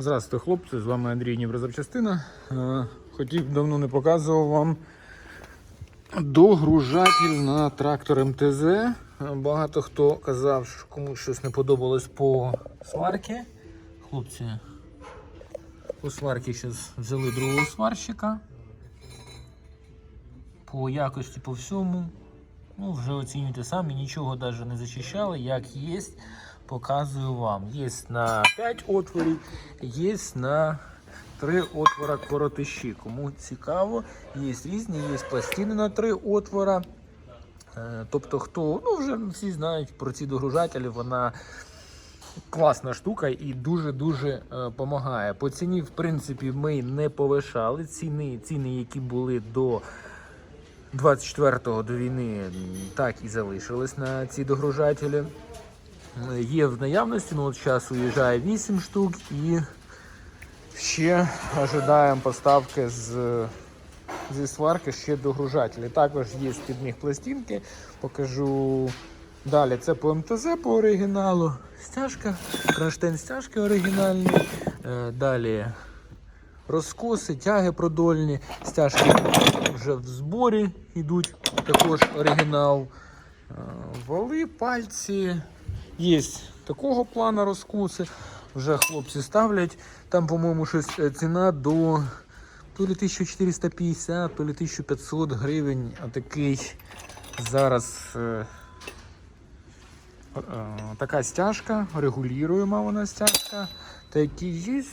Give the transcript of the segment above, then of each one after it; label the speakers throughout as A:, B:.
A: Здравствуйте, хлопці, з вами Андрій Ніброзапчастина. Е, Хотів давно не показував вам догружатель на трактор МТЗ. Багато хто казав, що комусь щось не подобалось по сварці. Хлопці, по сварці зараз взяли другого сварщика. По якості, по всьому. Ну, вже оцінюйте самі, нічого навіть не зачищали, як є, показую вам. Є на 5 отворів, є на 3 отвора коротиші. Кому цікаво, є різні, є пластини на 3 отвора. Е, Тобто, хто, ну вже всі знають про ці догружателі, вона класна штука і дуже-дуже допомагає. По ціні, в принципі, ми не повишали. Ціни, ціни які були до 24-го до війни так і залишились на ці догружателі. Е, Є в наявності, ну от зараз уїжджає 8 штук і ще ожидаємо поставки з, зі сварки ще догружателі. Також є під них пластинки, покажу далі. Це по МТЗ по оригіналу. Стяжка, кронштейн стяжки оригінальний. Е, Далі розкоси, тяги продольні, стяжки вже в зборі йдуть, також оригінал. Е, Вали, пальці. Є такого плана розкуси. Вже хлопці ставлять. Там, по-моєму, щось е, ціна до то ли 1450, то ли 1500 гривень. А такий зараз е, така стяжка, регулюємо вона стяжка. Такі є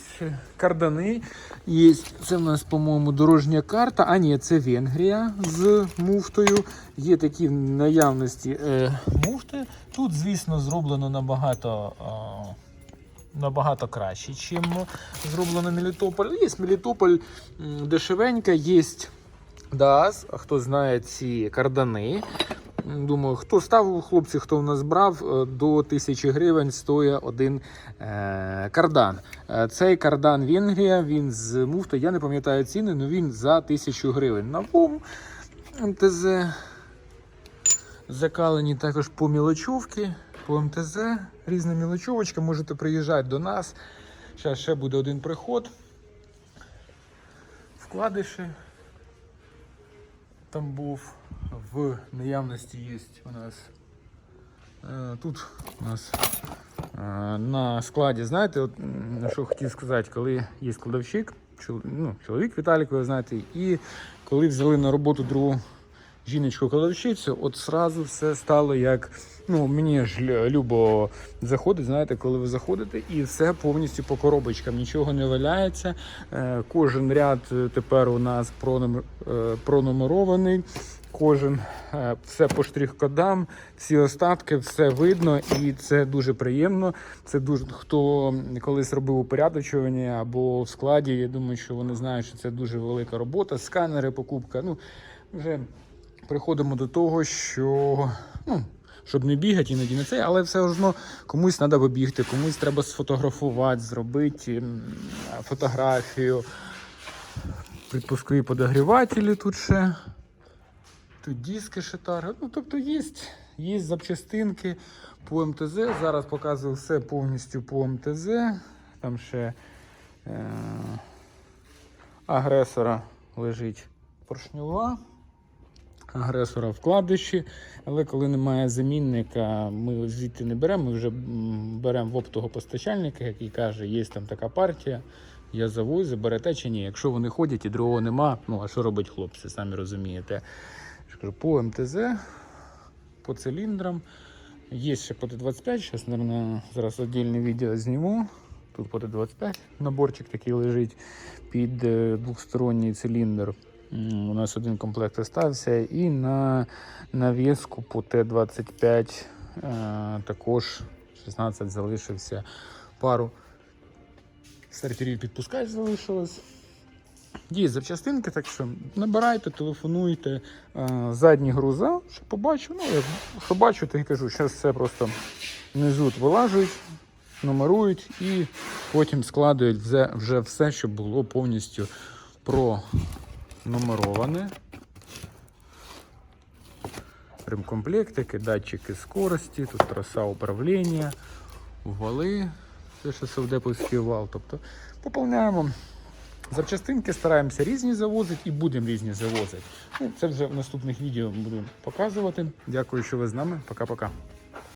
A: кардани. Є, це в нас, по-моєму, дорожня карта. А ні, це Венгрія з муфтою. Є такі наявності е, муфти. Тут, звісно, зроблено набагато. Е, Набагато краще, ніж зроблено Мелітополь. Є Мелітополь дешевенька, є ДААС, хто знає ці кардани. Думаю, хто ставив хлопці, хто в нас брав, е, до 1000 гривень стоїть один е, кардан. Е, Цей кардан Венгрія, він з муфти, я не пам'ятаю ціни, але він за 1000 гривень. На ВОМ МТЗ закалені також по мілочовці, по МТЗ, різна мілочовочка. Можете приїжджати до нас. Зараз ще буде один приход. Вкладиші. Там був в наявності є у нас. е, Тут у нас е, на складі, знаєте, от, що хотів сказати, коли є складовщик, ну, чоловік Віталік, ви знаєте, і коли взяли на роботу другу жіночку кладовщицю, от сразу все стало як. Ну, мені ж любо заходить, знаєте, коли ви заходите, і все повністю по коробочкам, нічого не валяється. Е, кожен ряд е, тепер у нас е, пронумерований. Кожен все по штрих-кодам, всі остатки, все видно, і це дуже приємно. Це дуже хто колись робив упорядочування або в складі. Я думаю, що вони знають, що це дуже велика робота. Сканери, покупка. Ну вже приходимо до того, що ну, щоб не бігати іноді не це, але все одно комусь треба побігти, комусь треба сфотографувати, зробити фотографію. Підпускові подогрівателі тут ще. Тут диски шитари. Ну, тобто є, є запчастинки по МТЗ. Зараз показую все повністю по МТЗ. Там ще е- агресора лежить поршньова. Агресора вкладиші, але коли немає замінника, ми звідти не беремо. Ми вже беремо в оптового постачальника, який каже, є там така партія, я завозю, берете чи ні. Якщо вони ходять і другого нема, ну а що робить хлопці, самі розумієте. По МТЗ, по циліндрам. Є ще по Т-25, зараз, наверное, зараз віддільне відео зніму. Тут по Т-25 наборчик такий лежить під е, двохсторонній циліндр. У нас один комплект залишився. І на навіску по Т-25 е, також 16 залишився пару стартерів підпускач залишилось. Є запчастинки, так що набирайте, телефонуйте. Е, Задні груза, що побачу. Ну, як що бачу, то і кажу, зараз все просто внизу вилажують, нумерують і потім складують вже, все, щоб було повністю пронумероване. Ремкомплектики, датчики скорості, тут траса управління, вали.
B: Це ще совдеповський вал. Тобто поповняємо. Запчастинки стараємося різні завозити і будемо різні завозити. Ну, це вже в наступних відео буду показувати. Дякую, що ви з нами. Пока-пока.